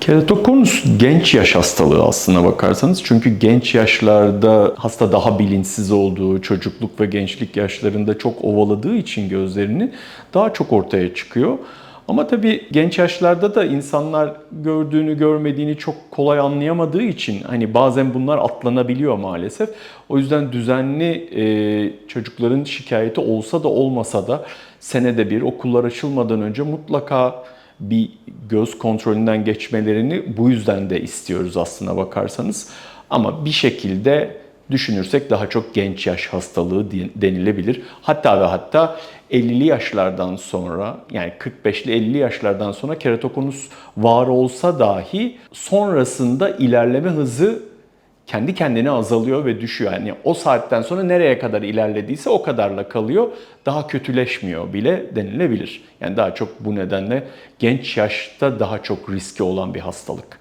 Keratokonus genç yaş hastalığı aslına bakarsanız. Çünkü genç yaşlarda hasta daha bilinçsiz olduğu, çocukluk ve gençlik yaşlarında çok ovaladığı için gözlerini daha çok ortaya çıkıyor. Ama tabii genç yaşlarda da insanlar gördüğünü görmediğini çok kolay anlayamadığı için hani bazen bunlar atlanabiliyor maalesef. O yüzden düzenli e, çocukların şikayeti olsa da olmasa da senede bir okullar açılmadan önce mutlaka bir göz kontrolünden geçmelerini bu yüzden de istiyoruz aslına bakarsanız. Ama bir şekilde düşünürsek daha çok genç yaş hastalığı denilebilir. Hatta ve hatta 50'li yaşlardan sonra yani 45'li 50'li yaşlardan sonra keratokonus var olsa dahi sonrasında ilerleme hızı kendi kendine azalıyor ve düşüyor. Yani o saatten sonra nereye kadar ilerlediyse o kadarla kalıyor. Daha kötüleşmiyor bile denilebilir. Yani daha çok bu nedenle genç yaşta daha çok riski olan bir hastalık.